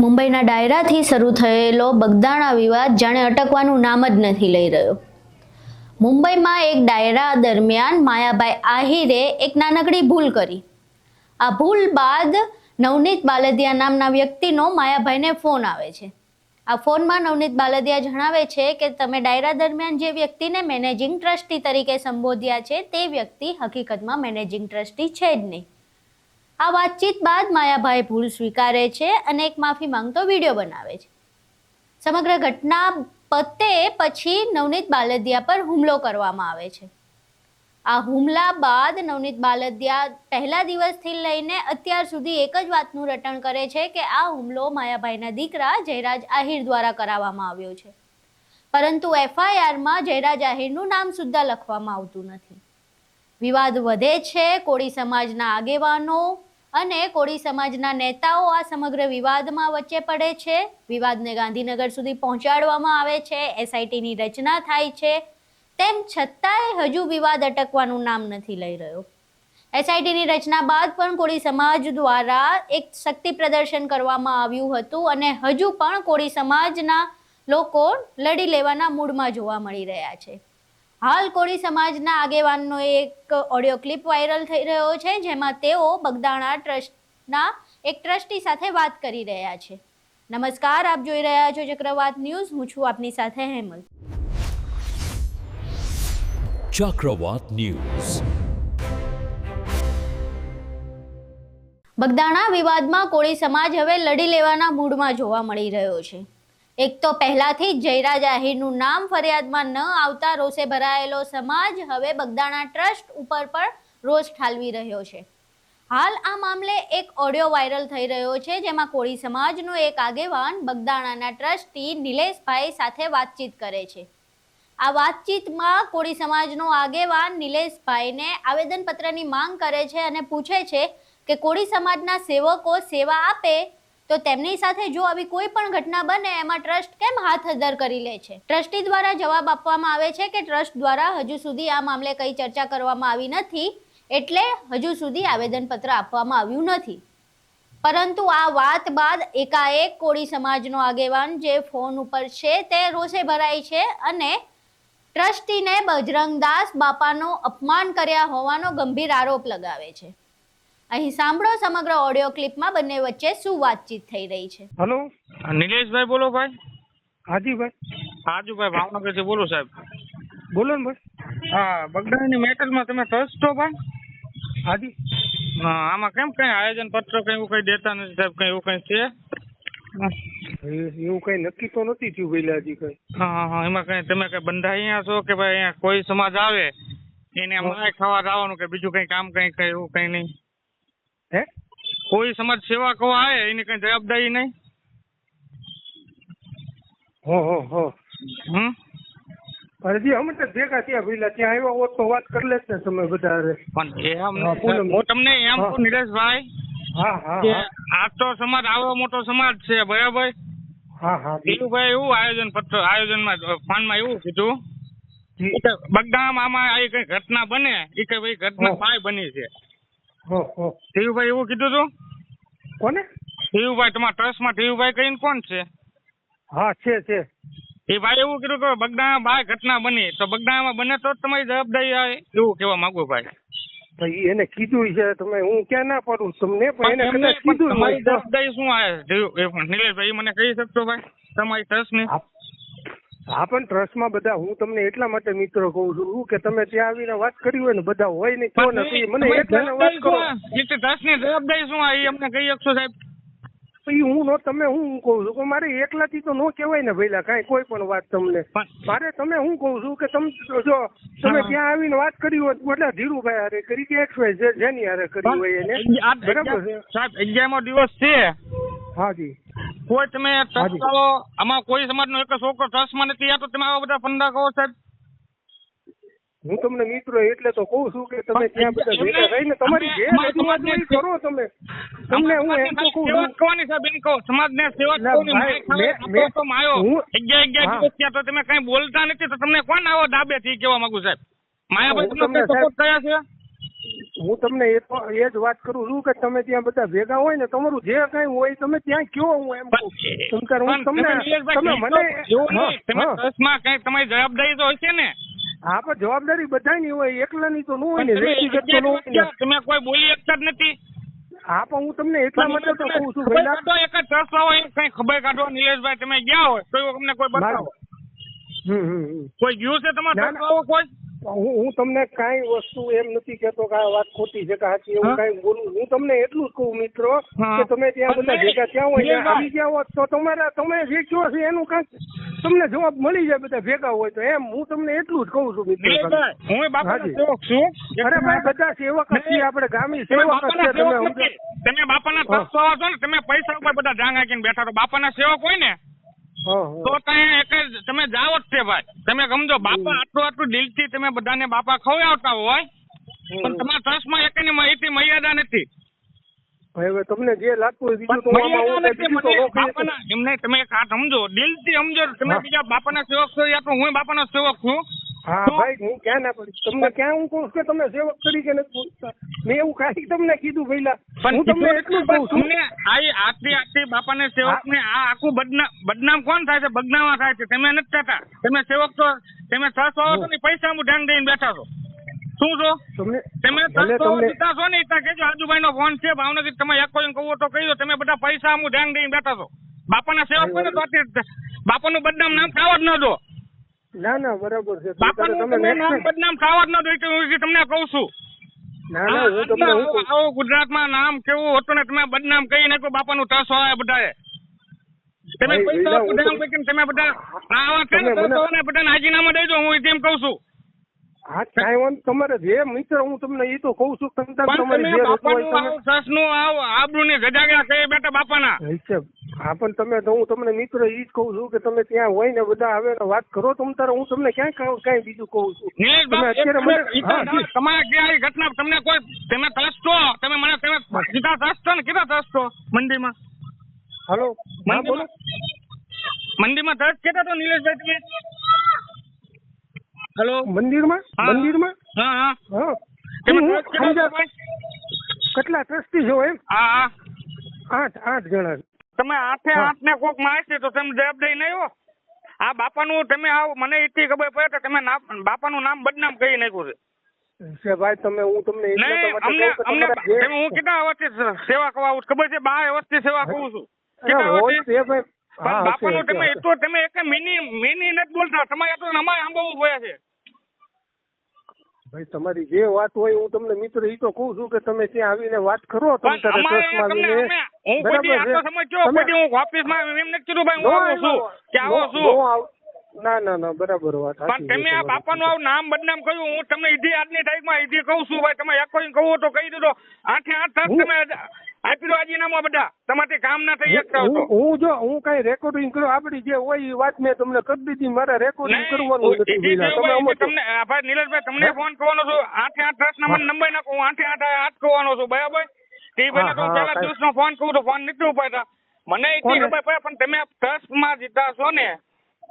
મુંબઈના ડાયરાથી શરૂ થયેલો બગદાણા વિવાદ જાણે અટકવાનું નામ જ નથી લઈ રહ્યો. મુંબઈમાં એક ડાયરા દરમિયાન માયાભાઈ આહિરે એક નાનકડી ભૂલ કરી. આ ભૂલ બાદ નવનીત બાલદિયા નામના વ્યક્તિનો માયાભાઈને ફોન આવે છે. આ ફોનમાં નવનીત બાલદિયા જણાવે છે કે તમે ડાયરા દરમિયાન જે વ્યક્તિને મેનેજિંગ ટ્રસ્ટી તરીકે સંબોધ્યા છે તે વ્યક્તિ હકીકતમાં મેનેજિંગ ટ્રસ્ટી છે જ નહીં. આ વાતચીત બાદ માયાભાઈ ભૂલ સ્વીકારે છે અને એક માફી માંગતો વીડિયો બનાવે છે. સમગ્ર ઘટના પતે પછી નવનીત બાલદિયા પર હુમલો કરવામાં આવે છે. આ હુમલા બાદ નવનીત બાલદિયા પહેલા દિવસથી લઈને અત્યાર સુધી એક જ વાતનું રટણ કરે છે કે આ હુમલો માયાભાઈના દીકરા જયરાજ આહિર દ્વારા કરાવવામાં આવ્યો છે. પરંતુ એફઆઈઆરમાં જયરાજ આહિરનું નામ સુદ્ધા લખવામાં આવતું નથી. વિવાદ વધે છે, કોળી સમાજના આગેવાનો અને કોળી સમાજના નેતાઓ આ સમગ્ર વિવાદમાં વચ્ચે પડે છે. વિવાદને ગાંધીનગર સુધી પહોંચાડવામાં આવે છે. એસઆઈટીની રચના થાય છે. તેમ છતાંય હજુ વિવાદ અટકવાનું નામ નથી લઈ રહ્યો. એસઆઈટીની રચના બાદ પણ કોળી સમાજ દ્વારા એક શક્તિ પ્રદર્શન કરવામાં આવ્યું હતું અને હજુ પણ કોળી સમાજના લોકો લડી લેવાના મૂડમાં જોવા મળી રહ્યા છે. હાલ કોળી સમાજના આગેવાનનો એક ઓડિયો ક્લિપ વાયરલ થઈ રહ્યો છે જેમાં તેઓ બગદાણા ટ્રસ્ટના એક ટ્રસ્ટી સાથે વાત કરી રહ્યા છે. નમસ્કાર આપ જોઈ રહ્યા છો ચક્રવાત ન્યૂઝ. હું છું આપની સાથે હેમલ ચક્રવાત ન્યૂઝ. બગદાણા વિવાદમાં કોળી સમાજ હવે લડી લેવાના મૂડમાં જોવા મળી રહ્યો છે. એક તો પહેલાથી જ જયરાજ આહિરનું નામ ફરિયાદમાં ન આવતા રોષે ભરાયેલો સમાજ હવે બગદાણા ટ્રસ્ટ ઉપર પણ રોષ ઠાલવી રહ્યો છે. હાલ આ મામલે એક ઓડિયો વાયરલ થઈ રહ્યો છે, જેમાં કોળી સમાજનો એક આગેવાન બગદાણાના ટ્રસ્ટી નિલેશભાઈ સાથે વાતચીત કરે છે. આ વાતચીતમાં કોળી સમાજનો આગેવાન નિલેશભાઈને આવેદનપત્રની માંગ કરે છે અને પૂછે છે કે કોળી સમાજના સેવકો સેવા આપે તો તેમની સાથે જો આવી કોઈ પણ ઘટના બને, એમાં ટ્રસ્ટ કેમ હાથ અદ્ધર કરી લે છે? ટ્રસ્ટી દ્વારા જવાબ આપવામાં આવે છે કે ટ્રસ્ટ દ્વારા હજુ સુધી આ મામલે કઈ ચર્ચા કરવામાં આવી નથી, એટલે હજુ સુધી આવેદનપત્ર આપવામાં આવ્યું નથી. પરંતુ આ વાત બાદ એકાએક કોળી સમાજનો આગેવાન જે ફોન ઉપર છે તે રોષે ભરાય છે અને ટ્રસ્ટીને બજરંગદાસ બાપાનો અપમાન કર્યા હોવાનો ગંભીર આરોપ લગાવે છે. અહીં સાંભળો સમગ્ર ઓડિયો ક્લિપમાં બંને વચ્ચે શું વાતચીત થઈ રહી છે. હલો? નિલેશભાઈ બોલો ભાઈ. હાજી ભાઈ હાજુભાઈ ભાવનગરથી બોલો સાહેબ. બોલો ને ભાઈ. હા બગદાણાની મેટલમાં તમે છો ભાઈ? હાજી. હા, આમાં કેમ કઈ આયોજન પત્ર કઈ એવું કઈ દેતા નથી સાહેબ કઈ એવું કઈ છે? એવું કઈ નક્કી તો નથી થયું પેલા હજી કઈ. હા હા એમાં કઈ તમે કઈ અહીંયા છો કે ભાઈ અહીંયા કોઈ સમાજ આવે એને અમારે ખાવા જવાનું કે બીજું કઈ કામ કઈ કઈ એવું કઈ નહીં? કોઈ સમાજ સેવા કરવા આવે એની કઈ જવાબદારી નહીં? હો હો હો. હમ? હજી અમે તો ભેગા થયા પેલા ત્યાં આવ્યા હોત તો વાત કરી લેત ને તમે બધા પણ એમ હા, હું તમને એમ કહું નિલેશભાઈ હા હા આ તો સમાજ આવો મોટો સમાજ છે બરાબર? હા હા દિલુભાઈ એવું આયોજન પત્ર આયોજનમાં ફાંડમાં એવું કીધું બગદામ આમાં આવી કઈ ઘટના બને એ કઈ ભાઈ ઘટના. ભાઈ બની છે. હો એવું કીધું હતું કોને? ધીરુભાઈ તમારા ટ્રસ્ટમાં ધીરુભાઈ કરીને કોણ છે? હા છે છે. એ ભાઈ એવું કીધું કે બગદાણા બાય ઘટના બની. તો બગદાણામાં બને તો તમારી જવાબદારી આવે એવું કેવા માંગુ ભાઈ. ભાઈ એને કીધું છે તમે હું ક્યાં ના પડું? તમને પણ એને કદાચ કીધું તમારી જવાબદારી શું આવે નિલેશભાઈ મને કહી શકશો ભાઈ? તમારી ટ્રસ્ટની? હા પણ ટ્રસ્ટમાં બધા હું તમને એટલા માટે મિત્રો કહું છું કે તમે ત્યાં આવીને વાત કરી હોય ને બધા હોય ને કહો ને તો ઈ મને એકલાને વાત કરો ટ્રસ્ટની જવાબદારી શું આવે અમને કહી શકશો સાહેબ? હું નો તમે હું કહું છું કે મારે એકલાથી તો નો કહેવાય ને ભઈલા કાંઈ કોઈ પણ વાત તમને. મારે તમે હું કહું છું કે તમે જો તમે ત્યાં આવીને વાત કરી હોય એટલે ધીરુભાઈ હારે કરી કે એક્સ વાય જેની હારે કરી હોય એને. બરાબર સાહેબ અગિયારમો દિવસ છે. હાજી કોઈ તમે ટ્રસ્ટ કરો આમાં કોઈ સમાજનો એક છોકરો ટ્રસ્ટમાં નથી આ તો તમે આવા બધા ફંડા કહો સાહેબ. હું તમને મિત્રો એટલે તો કહું છું કે તમે ત્યાં બધા ભેગા રહીને તમારી સમાજને- કરો તમે. તમને હું એમ તો કહું સેવા કરવાની સાહેબ એમ કહો સમાજને સેવા કરવાની. તો માયો. હું- અગિયાર અગિયાર દિવસ ત્યાં તો તમે કઈ બોલતા નથી તો તમને કોણ આવો ડાબે થી કહેવા માંગુ સાહેબ? માયાભાઈ હું તમે તમને સપોર્ટ કર્યા છે? હું તમને એ તો એ જ વાત કરું છું કે તમે ત્યાં બધા ભેગા હોય ને તમારું જે કઈ હોય તમે ત્યાં કયો હું એમ કહું. કેમ કે હું તમને તમે મને. તમે. કઈ તમારી જવાબદારી તો હશે ને? હા પણ જવાબદારી બધાની હોય એકલાની તો ન હોય ને વ્યક્તિગત તો ન હોય તમે કોઈ બોલી શકતા જ નથી. હા પણ હું તમને એટલા માટે તો કહું છું ભાઈ તો એક જ ટ્રસ્ટ હોય કઈ ખબર કાઢો નિલેશભાઈ તમે ગયા હોય તો તમને અમને કોઈ બતાવો. કોઈ ગયું છે તમારા કોઈ? હું હું તમને કાંઈ વસ્તુ એમ નથી કેતો કે આ વાત ખોટી છે કે સાચી એવું કઈ બોલું. હું તમને એટલું જ કહું મિત્રો કે તમે ત્યાં બધા ભેગા થયા હોય આવી ગયા હોત તો તમારા તમે જે કહો છો એનું કાંઈક તમને જવાબ મળી જાય બધા ભેગા હોય તો. એમ હું તમને એટલું જ કહું છું મિત્રો હું બાપાનો સેવક છું અરે ભાઈ બધા સેવક છીએ આપણે ગામી સેવક છે તમે તમે બાપાના ભક્ત છો ને તમે પૈસા ઉપર બધા જાંગ હાંકીને બેઠા છો. બાપાના સેવક હોય ને. તો એક તમે જાઓ જ છે ભાઈ. તમે સમજો બાપા આટલું આટલું દિલથી તમે બધાને બાપા ખવડાવતા હોય પણ તમારા ટ્રસ્ટમાં એકની માહિતી મર્યાદા નથી. હવે તમને જે લાગતું બીજું ન તમે એક હાથ સમજો દિલથી સમજો તમે બીજા બીજા બાપાના સેવક છો યા તો હું બાપાનો સેવક છું. હા ભાઈ હું ક્યાં ના પડી? તમને ક્યાં હું કહું કે તમે સેવક તરીકે નથી પૂછતા મેં એવું કાંઈ તમને કીધું પહેલા. હું તમને એટલું કહું તમને આ આથી આથી બાપાને સેવક ને આ આખું બદનામ બદનામ કોણ થાય છે? બદનામા થાય છે. તમે નથી થતા. તમે સેવક તો તમે છો ને પૈસા હું ધ્યાન દઈને બેઠા છો. શું છો? તમે જીતા છો ને ત્યાં કેજો આજુભાઈ નો ફોન છે ભાવનગર તમે એક કોઈ કહો તો કહ્યું તમે બધા પૈસા હું ધ્યાન દઈને બેઠા છો. બાપાના સેવક ને તો બાપાનું બદનામ નામ થવા જ ન દો. ના ના બરાબર છે. બાપાનું તમે નામ બદનામ થવા જ ન દો હું તમને કહું છું. ના ના હું તમને હું આવો ગુજરાતમાં નામ કેવું હતું ને તમે બદનામ કહી નાખ્યું બાપાનું ટ્રસ્ટ હોય બધાએ. તમે પૈસા બદનામ કરીને તમે બધા આવા છે ને બધાને રાજીનામા દઈ દો હું એમ કહું છું. હા કાંઈ તમારે જે મિત્ર હું તમને એ તો કહું છું તમ તમારે તમારી તમે જે રસ બાપાનું હોય આવું ટ્રસ્ટનું આવું આબરૂની ગજાગા કહી બેઠા બાપાના. હા પણ તમે તો હું તમને મિત્ર એ જ કહું છું કે તમે ત્યાં હોય ને બધા આવે ને વાત કરો તમ તારે હું તમને ક્યાં કાંઈ કાંઈ બીજું કહું છું. તમારે આવી ઘટના? તમને કોઈ તમે છો તમે મને તમે કીધા છો ને કીધા ટ્રસ્ટ છો મંદિરમાં હાલો મંદિરમાં ટ્રસ્ટ કીધા તો નિલેશભાઈ તમે? હેલો? મંદિરમાં? મંદિરમાં? હા હા. હા. કેટલા ટ્રસ્ટી છો એમ? હા હા. આઠ આઠ જણા. તમે આઠે આઠ ને કોક મારશે તો તમે જવાબદારી નહીં હો આ બાપાનું તમે આવો મને એટલી ખબર પડે તો તમે નામ- બાપાનું નામ બદનામ કરી નાખ્યું છે. ભાઈ તમે હું તમને અમને અમને હું કેટલા વર્ષથી સેવા કરવા ખબર છે? બાર વર્ષથી સેવા કરું છું. બાપાનું તમે એટલું તમે એક મિની મિની નથી બોલતા. તમારે તો અમારે સાંભળવું પડે છે. ભાઈ તમારી જે વાત હોય હું તમને મિત્ર ઈ તો કહું છું કે તમે ત્યાં આવીને વાત કરો તમે નો હું આવું છું કે આવો નો- છું. ના ના ના બરાબર વાત પણ તમે આ. બાપાનું આવું નામ બદનામ કર્યું હું તમને ઈધી આજની તારીખમાં ઈધી કહું છું ભાઈ તમે એક કોઈ કહું તો કહી દીધો. આઠે આઠ તમે આપી દો રાજીનામા બધા. તમારે કામ ના થઈ શકતા હું હું જો હું કઈ રેકોર્ડિંગ કરું આપડી જે હોય એ વાત મેં તમને કરી દીધી મારે રેકોર્ડિંગ કરવાનું નથી તમને ભાઈ નીલેશભાઈ તમને ફોન કરવાનો છું. આઠે આઠ દસ નંબર નંબર નાખો હું આઠે આઠ આઠ કરવાનો છું. બરાબર? તે ભાઈ તો પેલા દિવસ નો ફોન કરું તો ફોન નથી ઉપાડતા મને કોને? ખબર પડે પણ તમે ટ્રસ્ટમાં જીતા છો ને.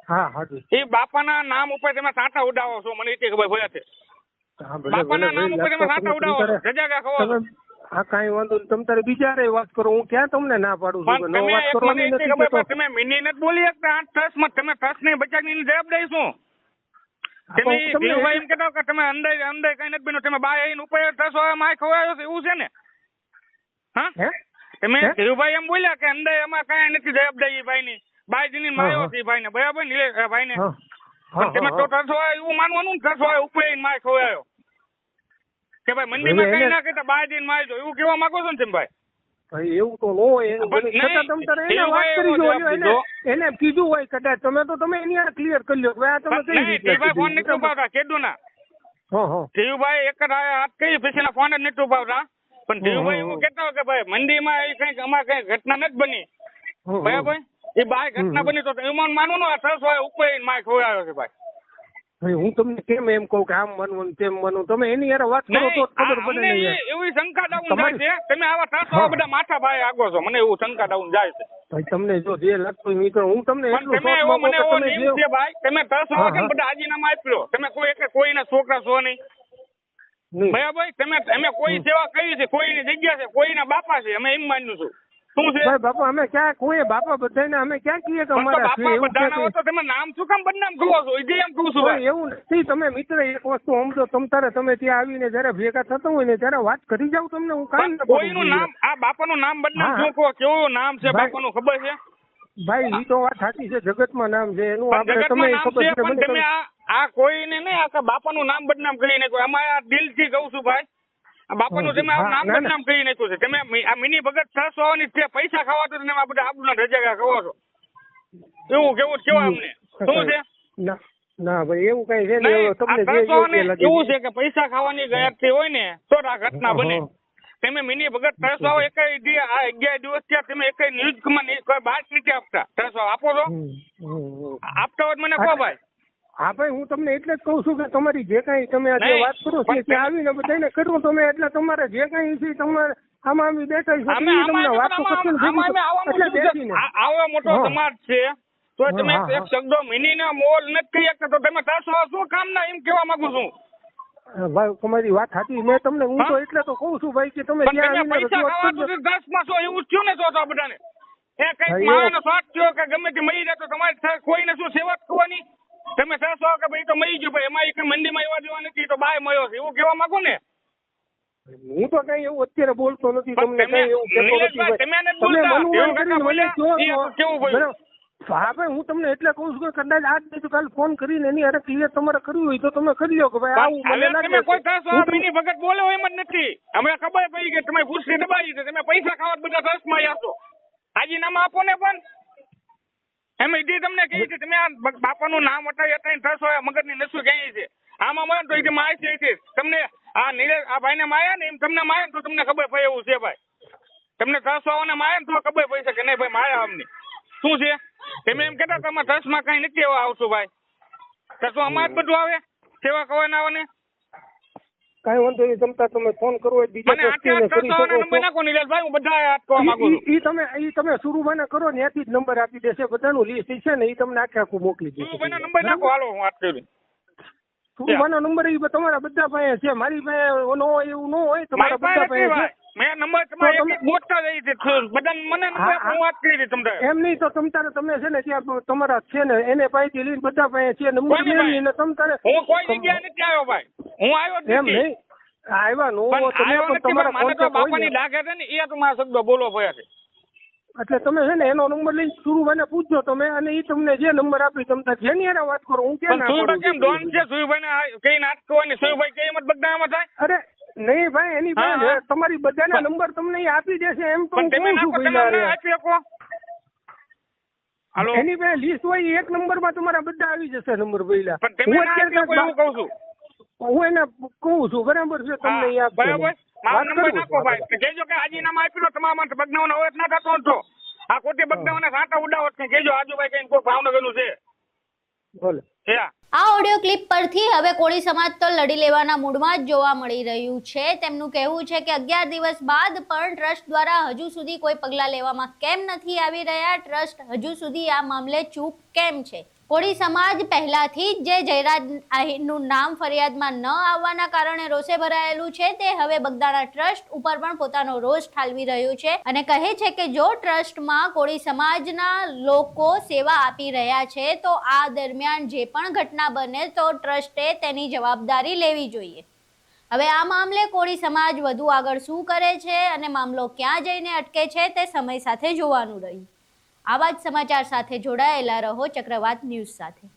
હા હાજી. એ બાપાના નામ ઉપર તમે સાટા ઉડાવો છો. મને એટલી ખબર પડે છે. બાપાના નામ ઉપર તમે સાટા ઉડાવો છો. તમારે- રજા તમે હા કાંઈ વાંધો નહીં. તમે તારે બીજારે વાત કરો. હું ક્યાં તમને ના પાડું છું? નો તમે વાત કરવાની નથી કે. તમે મિની નથી બોલી શકતા. આ ટ્રસ્ટમાં તમે ટ્રસ્ટની બચાવની જવાબદારી શું તમે એમ કહેતા કે તમે અંદર અંદર કઈ નથી બન્યું. તમે બાય આવીને ઉપર ટ્રસ્ટ વાળા માય ખવડાવ્યો છે એવું છે ને? હા? તમે? ધીરુભાઈ એમ બોલ્યા કે અંદર એમાં કઈ નથી જવાબદારી ભાઈની. બાય જઈને માર્યો હા. છે બરાબર ને ભાઈને? ને હા, પણ તમે તો. ટ્રસ્ટ વાળા એવું માનવાનું ને ટ્રસ્ટ વાળા ઉપર માય ખવડાવ્યો કે ભાઈ મંદિરમાં માં કઈ ના કહેતા બાર દિનમાં એવું કેવા માંગો છો ને તેમ ભાઈ? ભાઈ એવું તો ન હોય. એનું એને કીધું હોય કદાચ. તમે તો તમે એની આ ક્લિયર કરી લો. આ તમે કઈ રીતે ફોન નથી ઉપાવતા કેડું ના ધીરુભાઈ એક જ હાથ કહી પછીના ફોન જ નથી ઉપાડતા. પણ ધીરુભાઈ એવું કેતા હોય કે ભાઈ મંદિરમાં એ કંઈક અમારે કઈ ઘટના નથી બની. બરાબર? એ બાય ઘટના બની તો એમાં માનવું ને સરસ હોય ઉપર માય ખવડાવ્યો છે ભાઈ. હું તમને કેમ એમ કહું કે આમ માનવું ને તેમ માનવું તમે એની યાર વાત કરો તો ખબર પડે ને એવી શંકા ડાઉન જાય છે. તમે આવા ત્રણસો બધા માથા ભાઈ આગો છો. મને એવું શંકા ડાઉન જાય છે. ભાઈ તમને જો જે લાગતું હોય હું તમને એટલું તમે એવો મને એવો નિયમ છે ભાઈ. તમે વાગે હા. બધા રાજીનામા આપ્યો. તમે કોઈ એક કોઈના છોકરા છો નહીં. ભાઈ ભાઈ તમે અમે કોઈ સેવા કરી છે કોઈની જગ્યા છે કોઈના બાપા છે અમે એમ માન્યું છું. શું છે? ભાઈ બાપા અમે ક્યાં કોઈ બાપા બધાને અમે ક્યાં કહીએ તો અમારા બાપા બધાના હોય તો તમે નામ શું કામ બદનામ કરો છો? એ એમ કહું છું ભાઈ એવું નથી. તમે મિત્ર એક વસ્તુ સમજો તમ તારે તમે ત્યાં આવીને જયારે ભેગા થતા હોય ને ત્યારે વાત કરી જાવ તમને હું કામ ન કોઈનું નામ આ બાપાનું નામ બદનામ શું કહો કેવું નામ છે બાપા બાપાનું ખબર છે? ભાઈ એ તો વાત સાચી છે જગતમાં નામ છે એનું પણ આપણે તમે ખબર છે તમે આ કોઈ કોઈને નહીં આખા બાપાનું નામ બદનામ કરી નાખ્યું અમારે આ દિલથી કહું છું ભાઈ બાપાનું તમે નામ ના, ના. બદનામ કરી નાખ્યું છે. તમે આ મિની ભગત સરસ હોવાની છે પૈસા ખાવા તો તમે આ બધા આપણું રજા ખાવા છો. એવું કેવું કેવા અમને શું છે? ના ભાઈ એવું કઈ છે ને તમને જે એવું છે. કે પૈસા ખાવાની ગયારથી હોય ને તો આ ઘટના બને. તમે મિની ભગત ત્રણસો એકેય દી આ અગિયાર દિવસ થયા તમે એક ન્યૂઝમાં માં બાર બાદ આપતા. ત્રણસો આપો છો. આપતા હોય મને કહો ભાઈ. હા ભાઈ હું તમને એટલે જ કહું છું કે તમારી જે કાંઈ તમે આજે વાત કરો છો કે આવીને બધાને કરો તમે એટલે તમારે જે કાંઈ છે તમારે આમાં આમ બેઠા છે તમને વાત તો આવવાનું એટલે બેસીને. આવો મોટો સમાજ છે તો તમે એક. શબ્દો મિની ના મોલ નથી કહી શકતા તો તમે તાસો શું કામ ના એમ કેવા માંગુ છું? ભાઈ તમારી વાત સાચી. મેં તમને હું તો એટલે તો કહું છું ભાઈ કે તમે ત્યાં આવીને પૈસા ખાવા તો દસમાં છો એવું થયું ને તો બધાને. એ કઈ માવાનો સ્વાદ થયો કે ગમે તે મરી જાય તો તમારે કોઈને શું સેવા કરવાની? તમે ત્રણસો કે ભાઈ તો મરી ગયો ભાઈ એમાં એક મંદિરમાં એવા જેવા નથી તો બાય મળ્યો છે. એવું કેવા માંગો ને? હું તો કઈ એવું અત્યારે બોલતો નથી તમને તમે- કઈ એવું કેવું ભાઈ? હા ભાઈ હું તમને એટલે કહું છું કે કદાચ આજ નહીં તો કાલ ફોન કરીને એની અરે ક્લિયર તમારે કરવું હોય તો તમે કરી લો કે ભાઈ આવું મને લાગે તમે કોઈ તમને- મિની ભગત બોલો એમ જ નથી. અમે ખબર પડી કે તમે ઘૂસરી દબાવી છે તમે પૈસા ખાવા બધા દસમાં આવ્યા છો. રાજીનામા આપો ને પણ. એમ એ તમને કહી છે, તમે આ બાપાનું નામ હટાવી હટાવીને ત્રણસો મગજની નસું કહી છે? આમાં મળે તો એ માય છે. તમને આ નીરજ આ ભાઈને માયા ને એમ તમને માયા તો તમને ખબર પડે એવું છે ભાઈ. તમને ત્રણસો આવવાને માયા ને તો ખબર પડી શકે, નહીં ભાઈ, માયા અમને શું છે? તમે એમ કહેતા તમે ત્રસમાં કઈ નથી એવા આવશું ભાઈ. તો શું અમારે બધું આવે? સેવા કવાના આવે ને કાંઈ વાંધો નહીં જમતા તમે ફોન કરો બીજા વ્યક્તિને કરી શકો નાખો નિલેશભાઈ હું બધા અટકવા માંગુ ઈ- છું. ઈ તમે ઈ તમે સુરુભાઈને કરો ને ત્યાંથી જ નંબર આપી દેશે બધાનું લિસ્ટ છે ને ઈ તમને આખે આખું મોકલી દેશે. નંબર નાખો હાલો હું વાત કરું. સુરુભાઈનો નંબર ઈ તમારા બધા પાસે છે મારી પાસે નો હોય એવું ન હોય તમારા બધા પાસે ભાઈ. મેં નંબર તમારે એક તમે- એક છે બધા મને નંબર હું. વાત કરી હતી તમને. એમ નહીં તો તમ તારે તમે છે ને ત્યાં તમારા છે ને એને પાસેથી લઈને બધા પાસે છે નંબર કોની પાસે? તમ તારે હું કોઈ જગ્યાએ નથી આવ્યો ભાઈ. હું આવ્યો એમ નહીં. આવ્યા નો તમે પણ તમારા મને તો બાપાની ને. છે ને એ તમારા શબ્દો બોલવા પડ્યા છે. એટલે તમે છે ને એનો નંબર લઈને મને પૂછજો તમે અને એ તમને જે નંબર આપી તમને જેની હારે વાત કરો હું કેમ ના કરું કેમ ડોન છે છે સુરભાઈને કઈ નાટ કરવાની સુરભાઈ કઈ મત બગડામાં થાય? અરે નહીં ભાઈ એની પાસે તમારી બધાના નંબર તમને આપી દેશે એમ તો પણ હું કહું છું ભાઈ આપી શકો. હાલો. એની પાસે લિસ્ટ હોય એક નંબરમાં તમારા બધા આવી જશે નંબર પહેલા હું અત્યારે કહું છું. હું એને કહું છું બરાબર છે? તમને યાદ બરાબર. મારો નંબર નાખો ભાઈ. કેજો કે રાજીનામા આપી દો તમારા બગનાવાનો હવે ના થતો હતો આ ખોટી બગનાવાના સાંટા ઉડાવત કે કેજો આજુભાઈ કઈ કોઈ ભાવનગરનું છે. હા આ. ઓડિયો ક્લિપ પરથી હવે કોળી સમાજ તો લડી લેવાના મૂડમાં જ જોવા મળી રહ્યું છે. તેમનું કહેવું છે કે અગિયાર દિવસ બાદ પણ ટ્રસ્ટ દ્વારા હજુ સુધી કોઈ પગલાં લેવામાં કેમ નથી આવી રહ્યા? ટ્રસ્ટ હજુ સુધી આ મામલે ચૂપ કેમ છે? કોળી સમાજ પહેલાથી જ જયરાજ આહિરનું નામ ફરિયાદમાં ન આવવાના કારણે રોષે ભરાયેલું છે. તે હવે બગદાણા ટ્રસ્ટ ઉપર પણ પોતાનો રોષ ઠાલવી રહ્યું છે અને કહે છે કે જો ટ્રસ્ટમાં કોળી સમાજના લોકો સેવા આપી રહ્યા છે, તો આ દરમિયાન જે પણ ઘટના બને, તો ટ્રસ્ટે તેની જવાબદારી લેવી જોઈએ. હવે આ મામલે કોળી સમાજ વધુ આગળ શું કરે છે અને મામલો ક્યાં જઈને અટકે છે, તે સમય સાથે જોવાનું રહ્યું. આવા જ સમાચાર સાથે જોડાયેલા રહો ચક્રવાત ન્યૂઝ સાથે.